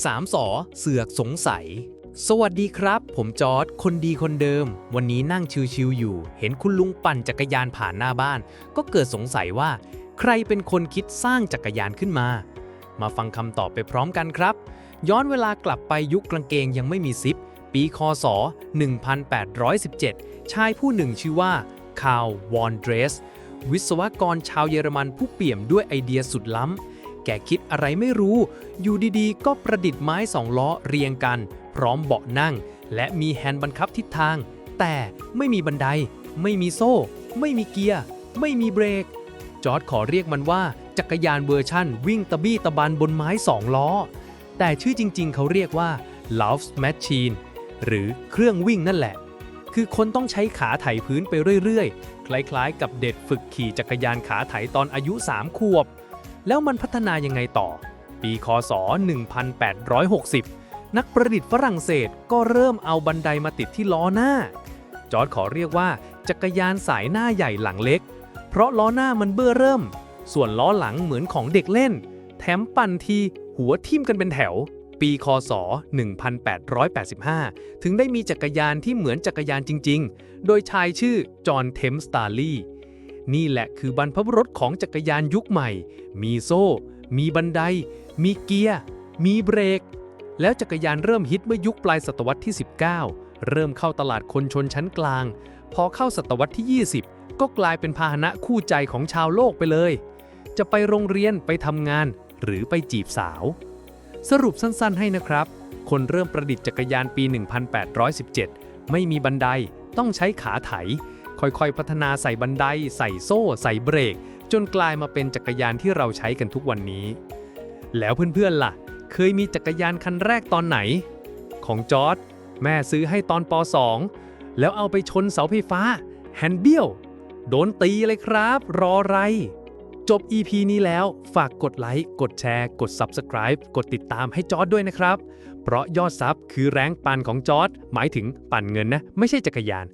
3สอเสือกสงสัย สวัสดีครับ ผมจอร์ดคนดีคนเดิม วันนี้นั่งชิวๆอยู่ เห็นคุณลุงปั่นจักรยานผ่านหน้าบ้าน ก็เกิดสงสัยว่า ใครเป็นคนคิดสร้างจักรยานขึ้นมา มาฟังคำตอบไปพร้อมกันครับ ย้อนเวลากลับไปยุคกางเกงยังไม่มีซิป ปีคศ 1817 ชายผู้หนึ่งชื่อว่าคาร์ลวอนเดรส วิศวกรชาวเยอรมันผู้เปี่ยมด้วยไอเดียสุดล้ำ แกคิดอะไรไม่รู้ อยู่ดีๆ ก็ประดิษฐ์ไม้สองล้อเรียงกัน พร้อมเบาะนั่ง และมีแฮนด์บังคับทิศทาง แต่ไม่มีบันได ไม่มีโซ่ ไม่มีเกียร์ ไม่มีเบรก จอร์ดขอเรียกมันว่า จักรยานเวอร์ชั่น วิ่งตะบี้ตะบันบนไม้สองล้อ แต่ชื่อจริงๆ เขาเรียกว่า Love's Machine หรือเครื่องวิ่งนั่นแหละ คือคนต้องใช้ขาไถพื้นไปเรื่อยๆ คล้ายๆ กับเด็กฝึกขี่จักรยานขาไถตอนอายุ 3 ขวบ แล้วมันพัฒนายังไงต่อ ปีคศ 1860 นักประดิษฐ์ฝรั่งเศสก็เริ่มเอาบันไดมาติดที่ล้อหน้า จอร์ดขอเรียกว่า จักรยานสายหน้าใหญ่หลังเล็ก เพราะล้อหน้ามันเบื้อเริ่ม ส่วนล้อหลังเหมือนของเด็กเล่น แถมปั่นทีหัวทิ่มกันเป็นแถว ปีคศ 1885 ถึงได้มีจักรยานที่เหมือนจักรยานจริง ๆ โดยชายชื่อจอห์นเทมสตาร์ลี นี่แหละคือบรรพบุรุษของจักรยานยุคใหม่ มีโซ่ มีบันได มีเกียร์ มีเบรก แล้วจักรยานเริ่มฮิตเมื่อยุคปลายศตวรรษที่ 19 เริ่มเข้าตลาดคนชนชั้นกลาง พอเข้าศตวรรษที่ 20 ก็กลายเป็นพาหนะคู่ใจของชาวโลกไปเลย จะไปโรงเรียนไปทำงาน หรือไปจีบสาว สรุปสั้นๆ ให้นะครับ คนเริ่มประดิษฐ์จักรยานปี 1817 ไม่มีบันไดต้องใช้ขาไถ ค่อยๆ พัฒนาใส่บันได ใส่โซ่ ใส่เบรก จนกลายมาเป็นจักรยานที่เราใช้กันทุกวันนี้ แล้วเพื่อนๆล่ะ เคยมีจักรยานคันแรกตอนไหน ของจอร์ดแม่ซื้อให้ตอนป .2 แล้วเอาไปชนเสาไฟฟ้า แฮนด์เบี้ยว โดนตีเลยครับ รอไร จบ EP นี้แล้วฝากกดไลค์ กดแชร์ กด Subscribe กดติดตามให้จอร์ดด้วยนะครับ เพราะยอดซับคือแรงปั่นของจอร์ดหมายถึงปั่นเงินนะ ไม่ใช่จักรยาน